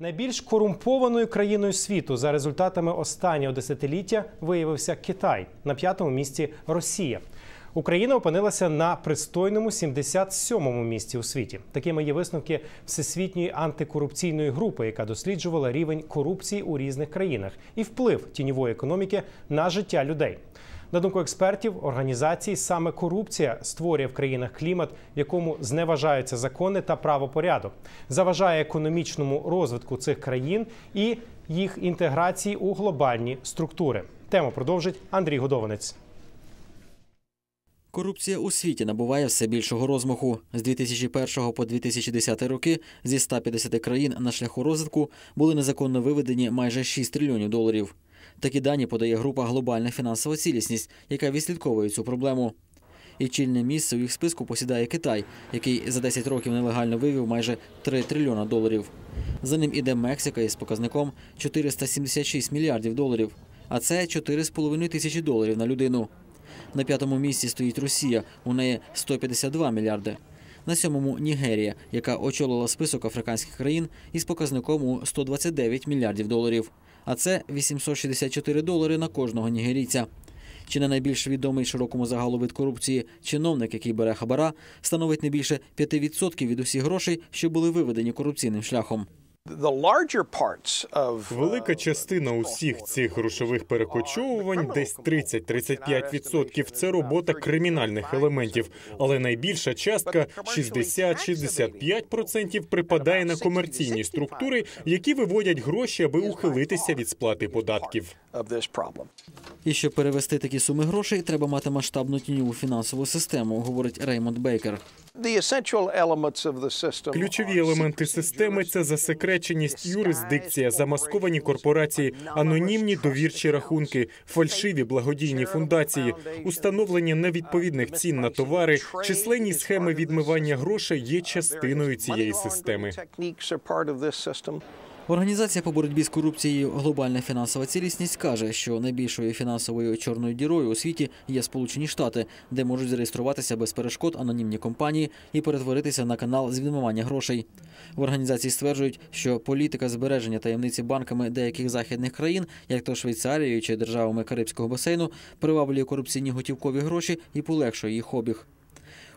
Найбільш корумпованою країною світу за результатами останнього десятиліття виявився Китай на п'ятому місці Росія. Україна опинилася на пристойному 77-му місці у світі. Такими є висновки всесвітньої антикорупційної групи, яка досліджувала рівень корупції у різних країнах і вплив тіньової економіки на життя людей. На думку експертів організації, саме корупція створює в країнах клімат, в якому зневажаються закони та правопорядок, заважає економічному розвитку цих країн і їх інтеграції у глобальні структури. Тему продовжить Андрій Годованець. Корупція у світі набуває все більшого розмаху. З 2001 по 2010 роки зі 150 країн на шляху розвитку були незаконно виведені майже 6 трильйонів доларів. Такі дані подає група Глобальна фінансова цілісність, яка відслідковує цю проблему. І чільне місце у їх списку посідає Китай, який за 10 років нелегально вивів майже 3 трильйона доларів. За ним іде Мексика із показником 476 мільярдів доларів, а це 4,5 тисячі доларів на людину. На п'ятому місці стоїть Росія, у неї 152 мільярди. На сьомому Нігерія, яка очолила список африканських країн із показником у 129 мільярдів доларів. А це 864 долари на кожного нігерійця. Чи не найбільш відомий широкому загалу від корупції чиновник, який бере хабара, становить не більше 5% від усіх грошей, що були виведені корупційним шляхом. Велика частина усіх цих грошових перекочовувань, десь 30-35% – це робота кримінальних елементів, але найбільша частка 60-65% припадає на комерційні структури, які виводять гроші, аби ухилитися від сплати податків. І щоб перевести такі суми грошей, треба мати масштабну тіньову фінансову систему, говорить Реймонд Бейкер. Ключові елементи системи це засекреченість, юрисдикція, замасковані корпорації, анонімні довірчі рахунки, фальшиві благодійні фундації, установлення невідповідних цін на товари, численні схеми відмивання грошей є частиною цієї системи. Організація по боротьбі з корупцією Глобальна фінансова цілісність каже, що найбільшою фінансовою чорною дірою у світі є Сполучені Штати, де можуть зареєструватися без перешкод анонімні компанії і перетворитися на канал з відмивання грошей. В організації стверджують, що політика збереження таємниці банками деяких західних країн, як то Швейцарією чи державами Карибського басейну, приваблює корупційні готівкові гроші і полегшує їх обіг.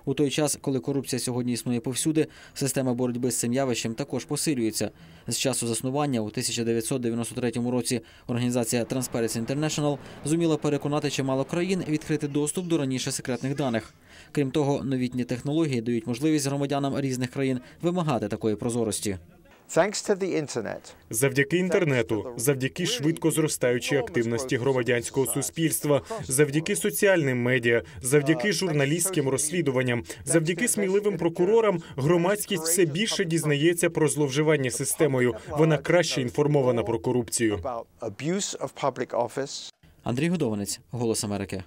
У той час, коли корупція сьогодні існує повсюди, система боротьби з цим явищем також посилюється. З часу заснування у 1993 році організація Transparency International зуміла переконати чимало країн відкрити доступ до раніше секретних даних. Крім того, новітні технології дають можливість громадянам різних країн вимагати такої прозорості. Завдяки інтернету, завдяки швидко зростаючій активності громадянського суспільства, завдяки соціальним медіа, завдяки журналістським розслідуванням, завдяки сміливим прокурорам, громадськість все більше дізнається про зловживання системою. Вона краще інформована про корупцію. Андрій Годованець, Голос Америки.